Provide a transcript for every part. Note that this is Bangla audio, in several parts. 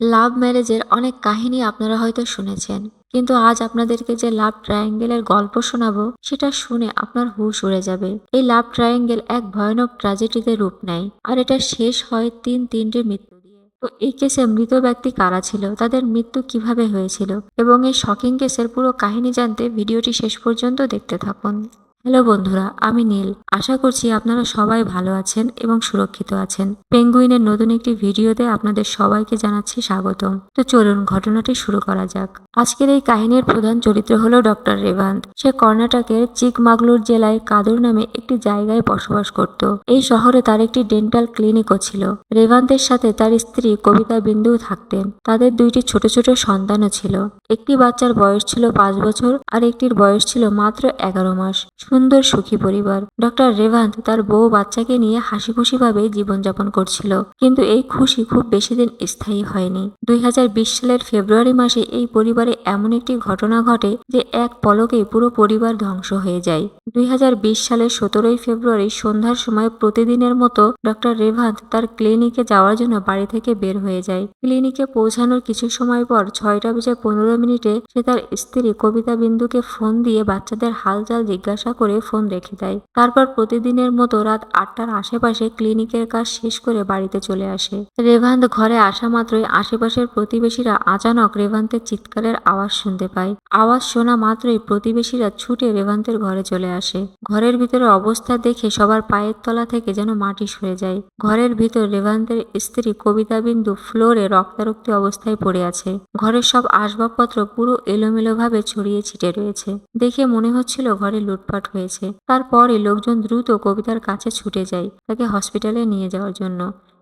লাভ ম্যারেজের অনেক কাহিনী আপনারা হয়তো শুনেছেন, কিন্তু আজ আপনাদেরকে যে লাভ ট্রায়াঙ্গেলের গল্প শোনাবো, সেটা শুনে আপনার হুশ উড়ে যাবে। এই লাভ ট্রায়াঙ্গেল এক ভয়ানক ট্র্যাজেডিতে রূপ নেয়, আর এটা শেষ হয় তিন তিনটি মৃত্যু তো এই কেসে মৃত ব্যক্তি কারা ছিল, তাদের মৃত্যু কীভাবে হয়েছিল, এবং এই শকিং কেসের পুরো কাহিনী জানতে ভিডিওটি শেষ পর্যন্ত দেখতে থাকুন। হ্যালো বন্ধুরা, আমি নীল। আশা করছি আপনারা সবাই ভালো আছেন এবং সুরক্ষিত আছেন। পেঙ্গুইনের নতুন একটি ভিডিওতে আপনাদের সবাইকে জানাচ্ছি স্বাগতম। তো চলুন ঘটনাটি শুরু করা যাক। আজকের এই কাহিনীর প্রধান চরিত্র হলো ডক্টর রেভান্ত সে কর্ণাটকের চিকমাগলুর জেলায় কাদুর নামে একটি জায়গায় বসবাস করত। এই শহরে তার একটি ডেন্টাল ক্লিনিকও ছিল। রেভান্তের সাথে তার স্ত্রী কবিতা বিন্দু থাকতেন। তাদের দুইটি ছোট ছোট সন্তানও ছিল। একটি বাচ্চার বয়স ছিল পাঁচ বছর আর একটির বয়স ছিল মাত্র এগারো মাস। সুন্দর সুখী পরিবার। ডক্টর রেভান্ত তার বউ বাচ্চাকে নিয়ে হাসি খুশি ভাবে জীবনযাপন করছিল, কিন্তু এই খুশি খুব বেশি দিন স্থায়ী হয়নি। দুই হাজার বিশ সালের ফেব্রুয়ারি মাসে এই পরিবারে এমন একটি ঘটনা ঘটে যে এক পলকে পুরো পরিবার ধ্বংস হয়ে যায়। দুই হাজার বিশ সালের সতেরোই ফেব্রুয়ারি সন্ধ্যার সময় প্রতিদিনের মতো ডক্টর রেভান্ত তার ক্লিনিকে যাওয়ার জন্য বাড়ি থেকে বের হয়ে যায়। ক্লিনিকে পৌঁছানোর কিছু সময় পর ছয়টা বেজে পনেরো মিনিটে সে তার স্ত্রী কবিতা বিন্দুকে ফোন দিয়ে বাচ্চাদের হালচাল জিজ্ঞাসা করে ফোন রেখে দেয়। তারপর প্রতিদিনের মতো রাত আটটার আশেপাশে ক্লিনিকের কাজ শেষ করে বাড়িতে চলে আসে। রেভান্ত ঘরে আসা মাত্রই আশেপাশের প্রতিবেশীরা আচানক রেভান্তের চিৎকারের আওয়াজ শুনতে পায়। আওয়াজ শোনা মাত্রই প্রতিবেশীরা ছুটে রেভান্তের ঘরে চলে আসে। ঘরের ভিতরে অবস্থা দেখে সবার পায়ের তলা থেকে যেন মাটি সরে যায়। ঘরের ভিতর রেভান্তের স্ত্রী কবিতা বিন্দু ফ্লোরে রক্তারক্তি অবস্থায় পড়ে আছে। ঘরের সব আসবাবপত্র পুরো এলোমেলোভাবে ছড়িয়ে ছিটে রয়েছে। দেখে মনে হচ্ছিল ঘরে লুটপাট হয়েছে। তারপরে লোকজন দ্রুত কবিতার কাছে ছুটে যায় তাকে হসপিটালে নিয়ে যাওয়ার জন্য।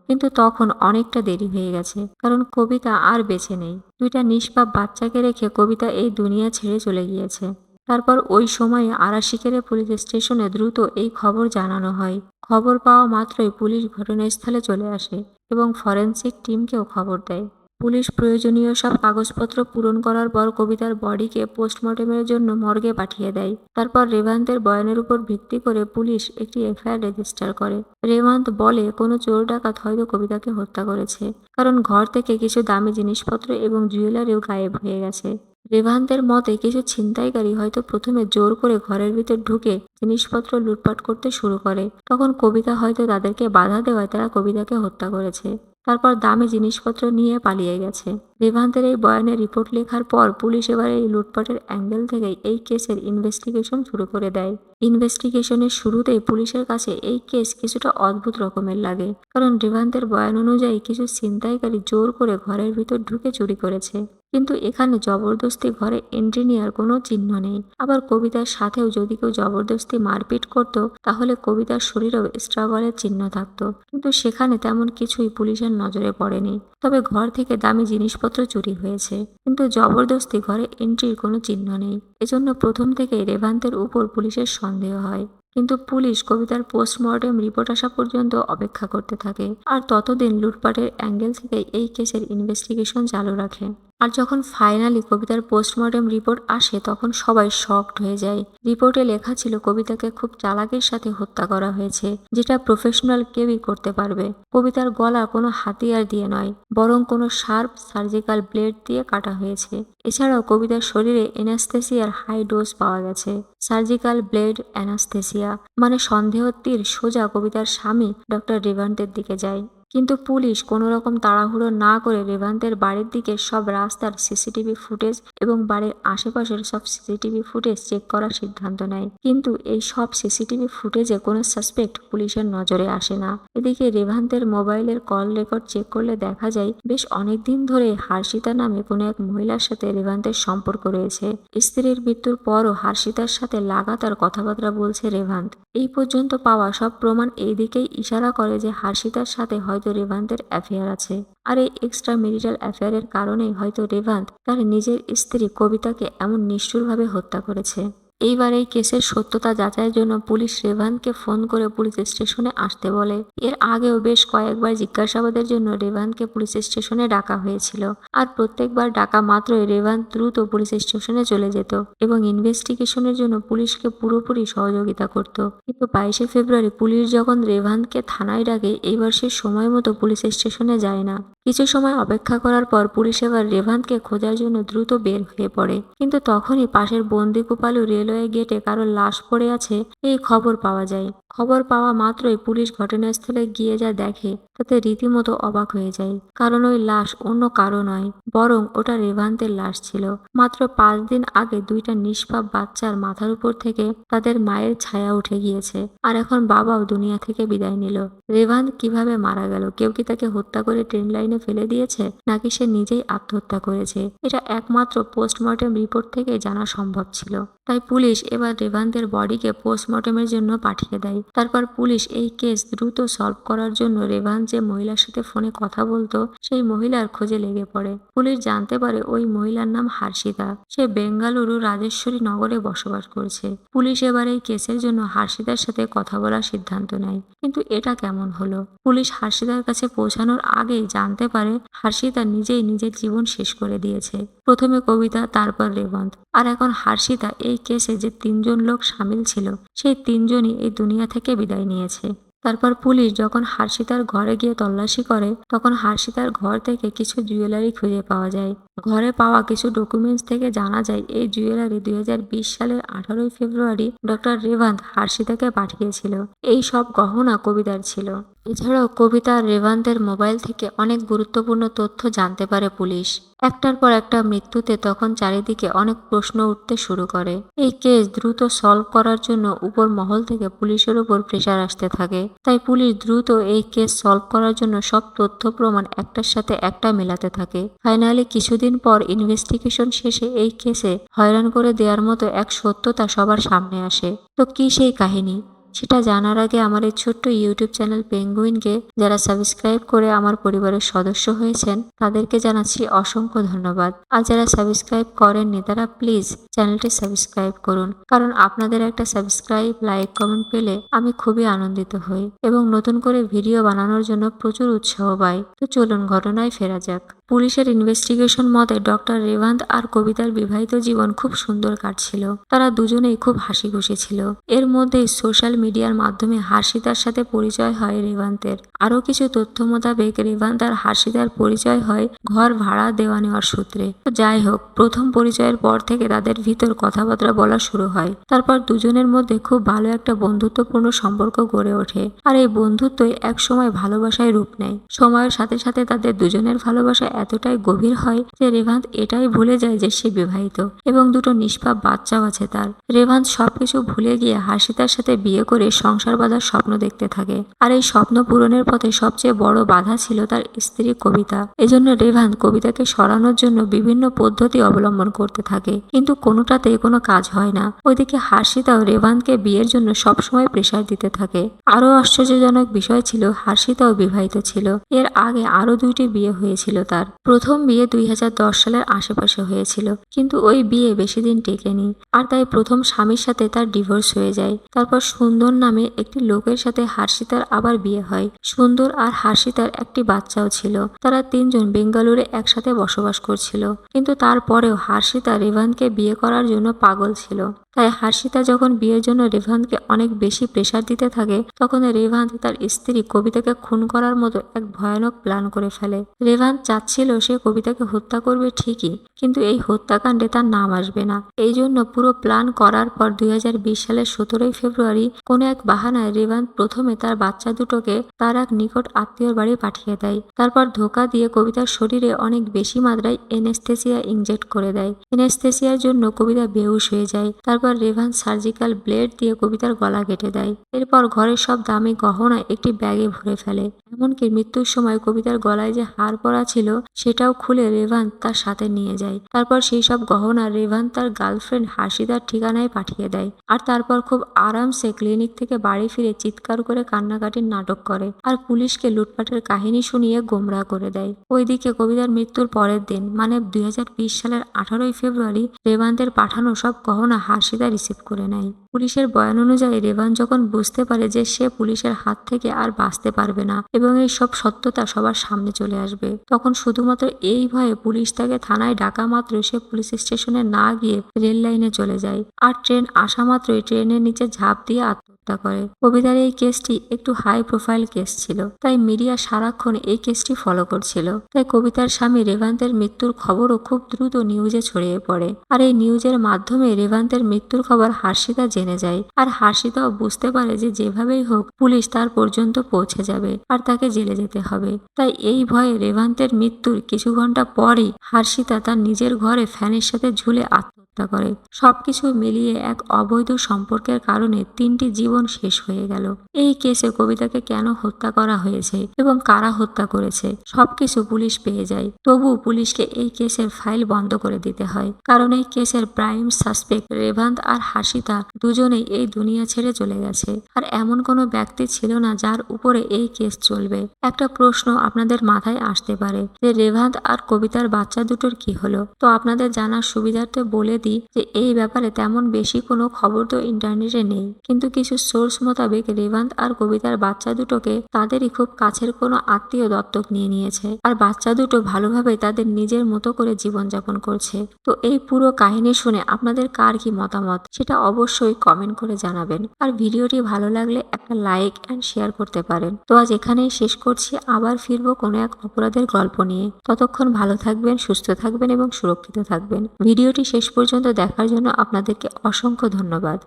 কিন্তু তখন অনেকটা দেরি হয়ে গেছে, কারণ কবিতা আর বেছে নেই। দুইটা নিষ্পাপ বাচ্চাকে রেখে কবিতা এই দুনিয়া ছেড়ে চলে গিয়েছে। তারপর ওই সময়ে আরাশিকেরে পুলিশ স্টেশনে দ্রুত এই খবর জানানো হয়। খবর পাওয়া মাত্রই পুলিশ ঘটনাস্থলে চলে আসে এবং ফরেনসিক টিমকেও খবর দেয়। পুলিশ প্রয়োজনীয় সব কাগজপত্র পূরণ করার পর কবিতার বডিকে পোস্টমর্টমের জন্য মর্গে পাঠিয়ে দেয়। তারপর রেভান্তের বয়ানের উপর ভিত্তি করে পুলিশ একটি এফআইআর রেজিস্টার করে। রেভান্ত বলে, কোনো চোর ডাকাত হয়তো কবিতাকে হত্যা করেছে। কারণ ঘর থেকে কিছু দামি জিনিসপত্র এবং জুয়েলারিও গায়েব হয়ে গেছে। রেভান্তের মতে, কিছু ছিনতাইকারী হয়তো প্রথমে জোর করে ঘরের ভিতর ঢুকে জিনিসপত্র লুটপাট করতে শুরু করে। তখন কবিতা হয়তো তাদেরকে বাধা দেওয়ায় তারা কবিতাকে হত্যা করেছে। তারপর দামি জিনিসপত্র নিয়ে পালিয়ে গেছে। রেভান্তের এই বয়ানে রিপোর্ট লেখার পর পুলিশ এবার এই লুটপাটের অ্যাঙ্গেল থেকেই এই কেসের ইনভেস্টিগেশন শুরু করে দেয়। ইনভেস্টিগেশনের শুরুতেই পুলিশের কাছে এই কেস কিছুটা অদ্ভুত রকমের লাগে, কারণ রেভান্তের বয়ান অনুযায়ী কিছু ছিনতাইকারী জোর করে ঘরের ভিতর ঢুকে চুরি করেছে। কিন্তু এখানে জবরদস্তি ঘরে এন্ট্রি নেওয়ার কোনো চিহ্ন নেই। আবার কবিতার সাথেও যদি কেউ জবরদস্তি মারপিট করত, তাহলে কবিতার শরীরেও স্ট্রাগলের চিহ্ন থাকতো। কিন্তু সেখানে তেমন কিছুই পুলিশের নজরে পড়েনি। তবে ঘর থেকে দামি জিনিসপত্র চুরি হয়েছে। কিন্তু জবরদস্তি ঘরে এন্ট্রির কোনো চিহ্ন নেই। এজন্য প্রথম থেকেই রেভান্তের উপর পুলিশের সন্দেহ হয়। কিন্তু পুলিশ কবিতার পোস্টমর্টেম রিপোর্ট আসা পর্যন্ত অপেক্ষা করতে থাকে। আর ততদিন লুটপাটের অ্যাঙ্গেল থেকে এই কেসের ইনভেস্টিগেশন চালু রাখে। আর যখন ফাইনালি কবিতার পোস্টমর্টেম রিপোর্ট আসে, তখন সবাই শকড হয়ে যায়। রিপোর্টে লেখা ছিল, কবিতাকে খুব চালাকের সাথে হত্যা করা হয়েছে, যেটা প্রফেশনাল কেউই করতে পারবে। কবিতার গলা কোনো হাতিয়ার দিয়ে নয়, বরং কোনো শার্প সার্জিক্যাল ব্লেড দিয়ে কাটা হয়েছে। এছাড়াও কবিতার শরীরে এনাস্থেসিয়ার হাই ডোজ পাওয়া গেছে সার্জিক্যাল ব্লেড অ্যানাস্থেসিয়া মানে সন্দেহ তীর সোজা কবিতার স্বামী ডক্টর রেভান্টের দিকে যায়। কিন্তু পুলিশ কোনো রকম তাড়াহুড়ো না করে রেভান্তের বাড়ির দিকে সব রাস্তার সিসিটিভি ফুটেজ এবং বাড়ির আশেপাশের সব সিসিটিভি ফুটেজ চেক করার সিদ্ধান্ত নেয়। কিন্তু এই সব সিসিটিভি ফুটেজে কোনো সাসপেক্ট পুলিশের নজরে আসে না। এদিকে রেভান্তের মোবাইলের কল রেকর্ড চেক করলে দেখা যায়, বেশ অনেক দিন ধরে হার্ষিতা নামে কোনো এক মহিলার সাথে রেভান্তের সম্পর্ক রয়েছে। স্ত্রীর মৃত্যুর পরও হার্ষিতার সাথে লাগাতার কথাবার্তা বলছে রেভান্ত। এই পর্যন্ত পাওয়া সব প্রমাণ এই দিকেই ইশারা করে যে হার্ষিতার সাথে হয়তো রেভান্তের অ্যাফেয়ার আছে। আর এই এক্সট্রা মেরিটাল অ্যাফেয়ারের কারণেই হয়তো রেভান্ত তার নিজের স্ত্রী কবিতাকে এমন নিষ্ঠুরভাবে হত্যা করেছে। এইবার এই কেসের সত্যতা যাচাইয়ের জন্য পুলিশ রেভানকে ফোন করে পুলিশ স্টেশনে আসতে বলে। এর আগেও বেশ কয়েকবার জিজ্ঞাসাবাদের জন্য রেভানকে পুলিশ স্টেশনে ডাকা হয়েছিল। আর প্রত্যেকবার ডাকা মাত্রই রেভান দ্রুত পুলিশ স্টেশনে চলে যেত এবং ইনভেস্টিগেশনের জন্য পুলিশকে পুরোপুরি সহযোগিতা করত। কিন্তু বাইশে ফেব্রুয়ারি পুলিশ যখন রেভানকে থানায় ডাকে এইবার সে সময় মতো পুলিশ স্টেশনে যায় না। কিছু সময় অপেক্ষা করার পর পুলিশ এবার রেভানকে খোঁজার জন্য দ্রুত বের হয়ে পড়ে। কিন্তু তখনই পাশের বন্দিকুপালু রেলওয়ে গেটে কারও লাশ পড়ে আছে এই খবর পাওয়া যায়। খবর পাওয়া মাত্রই পুলিশ ঘটনাস্থলে গিয়ে যা দেখে, তাতে রীতিমতো অবাক হয়ে যায়। কারণ ওই লাশ অন্য কারও নয়, বরং ওটা রেভান্তের লাশ ছিল। মাত্র পাঁচ দিন আগে দুইটা নিষ্পাপ বাচ্চার মাথার উপর থেকে তাদের মায়ের ছায়া উঠে গিয়েছে, আর এখন বাবাও দুনিয়া থেকে বিদায় নিল। রেভান্ত কীভাবে মারা গেল? কেউ কি তাকে হত্যা করে ট্রেন লাইনে ফেলে দিয়েছে, নাকি সে নিজেই আত্মহত্যা করেছে? এটা একমাত্র পোস্টমর্টেম রিপোর্ট থেকে জানা সম্ভব ছিল। তাই পুলিশ এবার রেভান্তের বডিকে পোস্টমর্টমের জন্য পাঠিয়ে দেয়। তারপর পুলিশ এই কেস দ্রুত সলভ করার জন্য রেভান্ত যে মহিলার সাথে ফোনে কথা বলতো, সেই মহিলার খোঁজে লেগে পড়ে। পুলিশ জানতে পারে ওই মহিলার নাম হার্ষিতা। সে বেঙ্গালুরু রাজেশ্বরী নগরে বসবাস করছে। পুলিশ এবার এই কেসের জন্য হার্ষিতার সাথে কথা বলার সিদ্ধান্ত নেয়। কিন্তু এটা কেমন হলো? পুলিশ হার্ষিতার কাছে পৌঁছানোর আগেই জানতে পারে হার্ষিতা নিজেই নিজের জীবন শেষ করে দিয়েছে। প্রথমে কবিতা, তারপর রেবন্ত আর এখন হার্ষিতা, এই কেসে যে তিনজন লোক সামিল ছিল, সেই তিনজনই এই দুনিয়া থেকে বিদায় নিয়েছে। তারপর পুলিশ যখন হার্ষিতার ঘরে গিয়ে তল্লাশি করে, তখন হার্ষিতার ঘর থেকে কিছু জুয়েলারি খুঁজে পাওয়া যায়। ঘরে পাওয়া কিছু ডকুমেন্টস থেকে জানা যায়, এই জুয়েলারি দুই হাজার বিশ সালের আঠারোই ফেব্রুয়ারি ডক্টর রেভান্ত হার্ষিতাকে পাঠিয়েছিল। এই সব গহনা কবিতার ছিল। এছাড়াও কবিতা আর রেভান্তের মোবাইল থেকে অনেক গুরুত্বপূর্ণ তথ্য জানতে পারে পুলিশ। একটার পর একটা মৃত্যুতে তখন চারিদিকে অনেক প্রশ্ন উঠতে শুরু করে। এই কেস দ্রুত সলভ করার জন্য উপর মহল থেকে পুলিশের উপর প্রেশার আসতে থাকে। তাই পুলিশ দ্রুত এই কেস সলভ করার জন্য সব তথ্য প্রমাণ একটার সাথে একটা মেলাতে থাকে। ফাইনালি কিছুদিন পর ইনভেস্টিগেশন শেষে এই কেসে হয়রান করে দেওয়ার মতো এক সত্যতা সবার সামনে আসে। তো কি সেই কাহিনী? সেটা জানার আগে আমার এই ছোট্ট ইউটিউব চ্যানেল পেঙ্গুইনকে যারা সাবস্ক্রাইব করে আমার পরিবারের সদস্য হয়েছেন, তাদেরকে জানাচ্ছি অসংখ্য ধন্যবাদ। আর যারা সাবস্ক্রাইব করেননি, তারা প্লিজ চ্যানেলটি সাবস্ক্রাইব করুন। কারণ আপনাদের একটা সাবস্ক্রাইব লাইক কমেন্ট পেলে আমি খুবই আনন্দিত হই এবং নতুন করে ভিডিও বানানোর জন্য প্রচুর উৎসাহ পাই। তো চলুন ঘটনায় ফেরা যাক। পুলিশের ইনভেস্টিগেশন মতে ডক্টর রেভান্ত আর কবিতার বিবাহিত জীবন খুব সুন্দর কাটছিল। তারা দুজনেই খুব হাসি খুশি ছিল। এর মধ্যে সোশ্যাল মিডিয়ার মাধ্যমে হার্ষিতার সাথে পরিচয় হয় রেভান্তের। আরও কিছু তথ্য মোতাবেক রেভান্ত আর হার্ষিতার পরিচয় হয় ঘর ভাড়া দেওয়া নেওয়ার সূত্রে। যাই হোক, প্রথম পরিচয়ের পর থেকে তাদের ভিতর কথাবার্তা বলা শুরু হয়। তারপর দুজনের মধ্যে খুব ভালো একটা বন্ধুত্বপূর্ণ সম্পর্ক গড়ে ওঠে। আর এই বন্ধুত্বই এক সময় ভালোবাসায় রূপ নেয়। সময়ের সাথে সাথে তাদের দুজনের ভালোবাসা এতটাই গভীর হয় যে রেভান্ত এটাই ভুলে যায় যে সে বিবাহিত। এবং দুটো নিষ্পাপ বাচ্চাও আছে তার। রেভান্ত সবকিছু ভুলে গিয়ে হাসিতার সাথে বিয়ে করে সংসার বাঁধার স্বপ্ন দেখতে থাকে। আর এই স্বপ্ন পূরণের পথে সবচেয়ে বড় বাধা ছিল তার স্ত্রী কবিতা। এজন্য রেভান্ত কবিতাকে সরানোর জন্য বিভিন্ন পদ্ধতি অবলম্বন করতে থাকে। কিন্তু কোনোটাতেই কোনো কাজ হয় না। ওইদিকে হাসিতাও রেভান্তকে বিয়ের জন্য সবসময় প্রেশার দিতে থাকে। আরও আশ্চর্যজনক বিষয় ছিল হাসিতাও বিবাহিত ছিল। এর আগে আরও দুইটি বিয়ে হয়েছিল তার। প্রথম বিয়ে দুই হাজার দশ সালের আশেপাশে হয়েছিল। কিন্তু ওই বিয়ে বেশি দিন টেকেনি। আর তাই প্রথম স্বামীর সাথে তার ডিভোর্স হয়ে যায়। তারপর সুন্দর নামে একটি লোকের সাথে হার্ষিতার আবার বিয়ে হয়। সুন্দর আর হার্ষিতার একটি বাচ্চাও ছিল। তারা তিনজন বেঙ্গালুরে একসাথে বসবাস করছিল। কিন্তু তারপরেও হার্ষিতা রেভানকে বিয়ে করার জন্য পাগল ছিল। তাই হার্ষিতা যখন বিয়ের জন্য রেভান্তকে অনেক বেশি প্রেশার দিতে থাকে, তখন রেভান্ত তার স্ত্রী কবিতাকে খুন করার মতো এক ভয়ানক প্ল্যান করে ফেলে। রেভান্ত চাচ্ছিল সে কবিতাকে হত্যা করবে ঠিকই, কিন্তু এই হত্যাকাণ্ডে তার নাম আসবে না। এই জন্য পুরো প্ল্যান করার পর দুই হাজার বিশ সালের সতেরোই ফেব্রুয়ারি কোনো এক বাহানায় রেভান্ত প্রথমে তার বাচ্চা দুটোকে তার এক নিকট আত্মীয়র বাড়ি পাঠিয়ে দেয়। তারপর ধোকা দিয়ে কবিতার শরীরে অনেক বেশি মাত্রায় এনেস্থেসিয়া ইনজেক্ট করে দেয়। এনেস্থেসিয়ার জন্য কবিতা বেহুশ হয়ে যায়। তারপর রেভান সার্জিক্যাল ব্লেড দিয়ে কবিতার গলা কেটে দেয়। এরপর ঘরের সব দামি গহনা একটি ব্যাগে ভরে ফেলে। এমনকি মৃত্যুর সময় কবিতার গলায় যে হার পরা ছিল, সেটাও খুলে রেভান তার সাথে নিয়ে যায়। তারপর সেই সব গহনা রেভান তার গার্লফ্রেন্ড হাসিদার ঠিকানায় পাঠিয়ে দেয়। আর তারপর খুব আরামসে ক্লিনিক থেকে বাড়ি ফিরে চিৎকার করে কান্নাকাটির নাটক করে আর পুলিশকে লুটপাটের কাহিনী শুনিয়ে গোমরাহ করে দেয়। ওইদিকে কবিতার মৃত্যুর পরের দিন মানে দুই হাজার বিশ সালের আঠারোই ফেব্রুয়ারি রেভান্তের পাঠানো সব গহনা হাসিদা রিসিভ করে নেয়। পুলিশের বয়ান অনুযায়ী রেভান যখন বুঝতে পারে যে সে পুলিশের হাত থেকে আর বাঁচতে পারবে না এবং এই সব সত্যতা সবার সামনে চলে আসবে, তখন শুধুমাত্র এই ভয়ে পুলিশ তাকে থানায় ডাকা মাত্র সে পুলিশ স্টেশনে না গিয়ে রেল লাইনে চলে যায়। আর ট্রেন আসা মাত্রই ট্রেনের নিচে ঝাঁপ দিয়ে আত্মহত্যা করে। কবিতার এই কেসটি একটু হাই প্রোফাইল কেস ছিল, তাই মিডিয়া সারাক্ষণ এই কেসটি ফলো করছিল। তাই কবিতার স্বামী রেভান্তের মৃত্যুর খবরও খুব দ্রুত নিউজে ছড়িয়ে পড়ে। আর এই নিউজের মাধ্যমে রেভান্তের মৃত্যুর খবর হার্ষিতা জেনে যায়। আর হার্ষিতাও বুঝতে পারে যে যেভাবেই হোক, পুলিশ তার পর্যন্ত পৌঁছে যাবে আর তাকে জেলে যেতে হবে। তাই এই ভয়ে রেভান্তের মৃত্যুর কিছু ঘণ্টা পরই হার্ষিতা তার নিজের ঘরে ফ্যানের সাথে ঝুলে আত্মহত্যা করে। সবকিছু মিলিয়ে এক অবৈধ সম্পর্কের কারণে তিনটি জীবন শেষ হয়ে গেল। এই কেসে কবিতাকে কেন হত্যা করা হয়েছে এবং কারা হত্যা করেছে, সবকিছু পুলিশ পেয়ে যায়। তবু পুলিশকে এই কেসের ফাইল বন্ধ করে দিতে হয়। কারণ এই কেসের প্রাইম সাসপেক্ট রেভান্ত আর হাসিতা দুজনেই এই দুনিয়া ছেড়ে চলে গেছে। আর এমন কোনো ব্যক্তি ছিল না যার উপরে এই কেস চলবে। একটা প্রশ্ন আপনাদের মাথায় আসতে পারে যে রেভান্ত আর কবিতার বাচ্চা দুটোর কি হলো? তো আপনাদের জানার সুবিধার্থে বলে দিই যে এই ব্যাপারে তেমন বেশি কোনো খবর তো ইন্টারনেটে নেই। কিন্তু কিছু সোর্স মোতাবেক রেভান্ত আর কবিতার বাচ্চা দুটোকে তাদেরই খুব কাছের কোনো আত্মীয় দত্তক নিয়ে নিয়েছে। আর বাচ্চা দুটো ভালোভাবে তাদের নিজের মতো করে জীবনযাপন করছে। তো এই পুরো কাহিনী শুনে আপনাদের কার কি মতামত? সেটা অবশ্যই কমেন্ট করে জানাবেন। আর ভিডিওটি ভালো লাগলে একটা লাইক অ্যান্ড শেয়ার করতে পারেন। তো আজ এখানেই শেষ করছি। আবার ফিরবো কোনো এক অপরাধের গল্প নিয়ে। ততক্ষণ ভালো থাকবেন, সুস্থ থাকবেন এবং সুরক্ষিত থাকবেন। ভিডিওটি শেষ পর্যন্ত দেখার জন্য আপনাদেরকে অসংখ্য ধন্যবাদ।